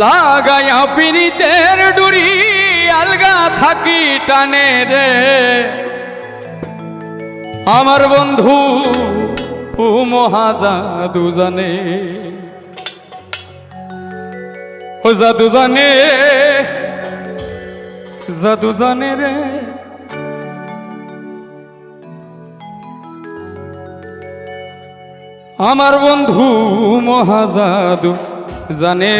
লাগাইয়া পিরিতের ডুরি আলগা থাকি টানে রে। আমার বন্ধু, ও মহাজাদু জানে। ও জাদু জানে জাদু জানে রে। আমার বন্ধু মহাজাদু জানে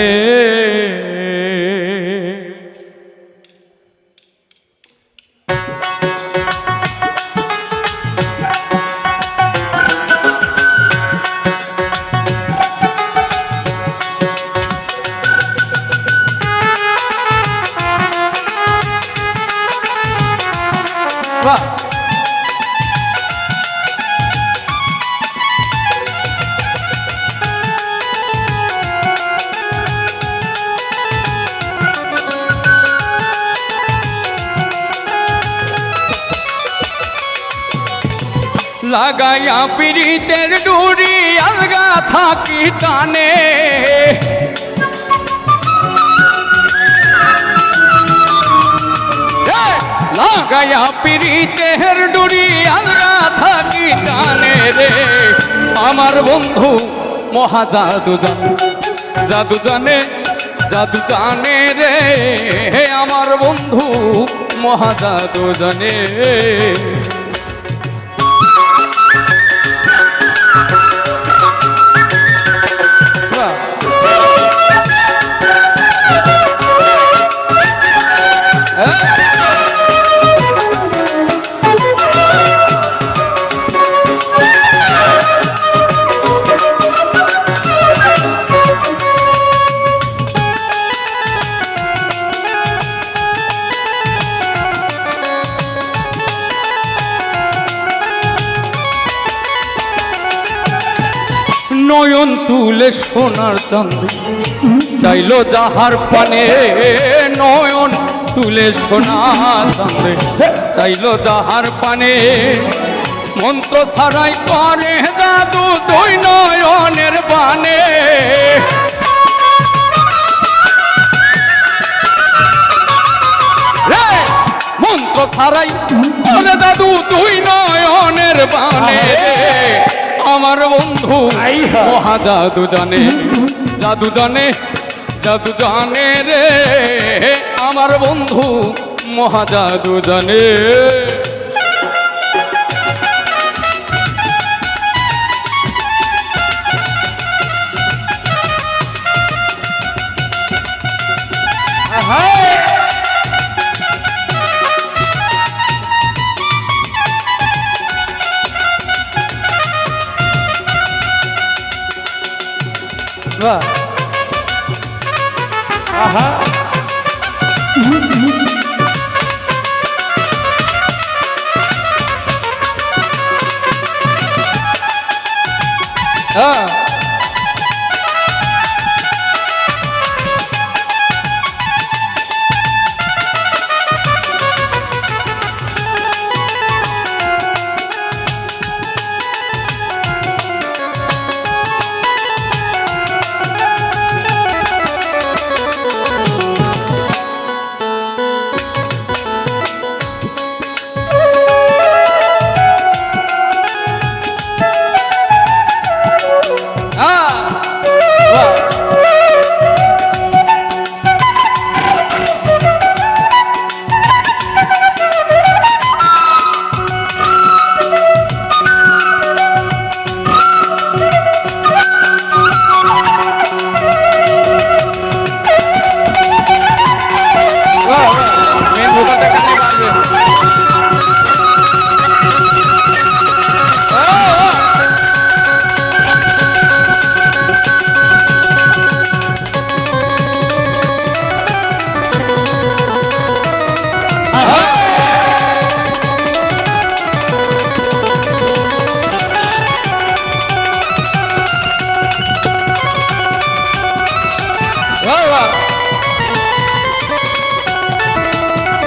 লাগাইয়া পিড়িতের ডুরি আলগা থাকি টানে! লাগাইয়া পিড়িতের ডুরি আলগা থাকি টানে রে। আমার বন্ধু মহা জাদু জানে জাদু জানে জাদু জানে রে। আমার বন্ধু মহা জাদু জানে। তুলে সোনার চাঁদ। চাইলো যাহার পানে নয়ন, তুলে সোনার চাঁদ। চাইলো যাহার পানে মন্ত্র ছাড়াই করে দাদু দুই নয়নের বানে! মন্ত্র ছাড়াই করে দাদু তুই নয়নের বানে। আমার বন্ধু। মহা জাদু জানে জাদু জানে জাদু জানে রে। আমার বন্ধু মহা জাদু জানে। বাহ। হ্যাঁ Ah!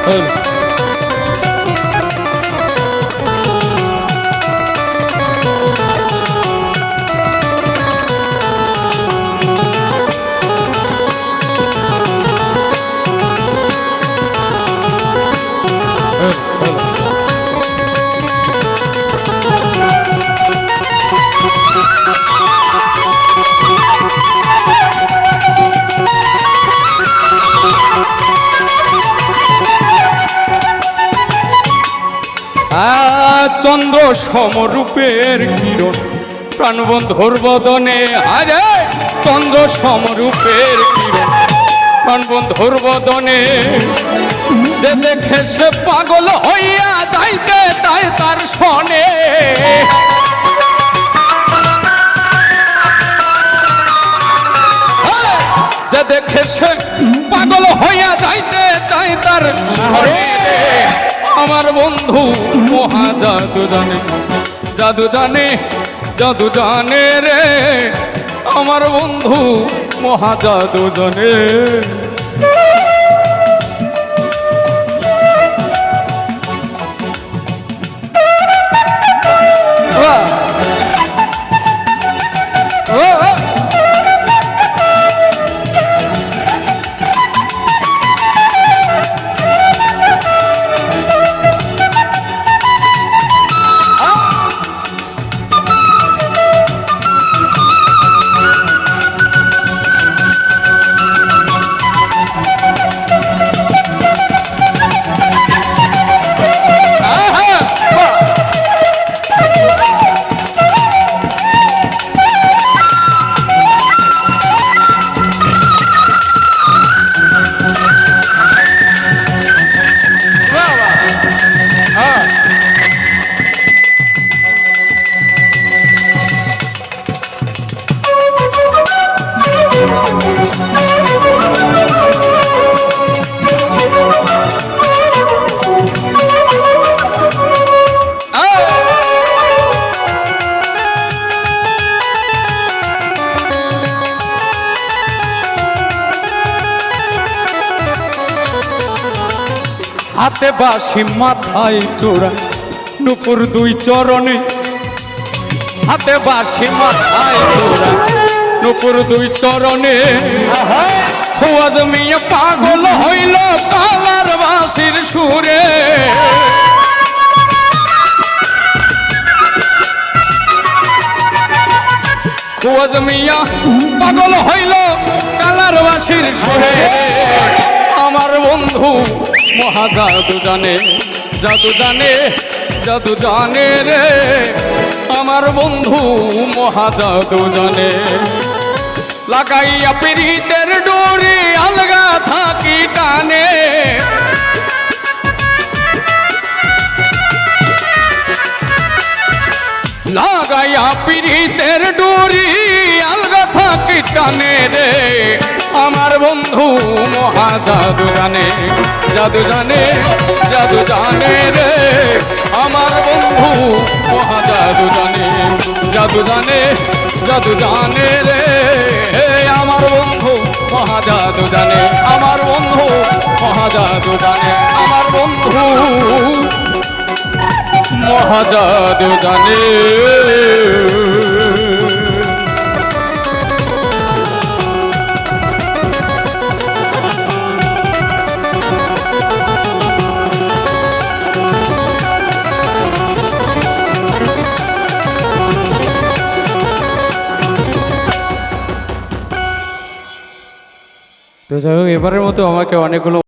hơn hơn চন্দ্র সমরূপের কিরণ প্রাণবন্ধুর বদনে আরে চন্দ্র সমরূপের কিরণ প্রাণবন্ধুর বদনে যে দেখে সে পাগল হইয়া যাইতে চায় তার সনে। যে দেখে সে পাগল হইয়া যাইতে চায় তার সনে। আমার বন্ধু মহা জাদু জানে জাদু জানে জাদু জানে রে আমার বন্ধু মহা জাদু জানে বাহ! বাসি মাথায় চোরা নুপুর দুই চরণে হাতে বাসি মাথায় চোরা নুপুর দুই চরণে। খুয়াজ মিয়া পাগল হইল কালার বাসির সুরে। খুয়াজ মিয়া পাগল হইল কালার বাসির সুরে। আমার বন্ধু মহা জাদু জানে জাদু জানে জাদু জানে রে। আমার বন্ধু মহা জাদু জানে লাগাইয়া পিরিতের ডোরি আলগা থাকি টানে। লাগাইয়া পিরিতের ডোরি আলগা থাকি টানে রে। বন্ধু মহা জাদু জানে জাদু জানে জাদু জানে রে। আমার বন্ধু মহা জাদু জানে জাদু জানে জাদু জানে রে। আমার বন্ধু মহা জাদু জানে, আমার বন্ধু মহা জাদু জানে, আমার বন্ধু মহাজাদু জানে। তো যাই হোক এবারের মতো আমাকে অনেকগুলো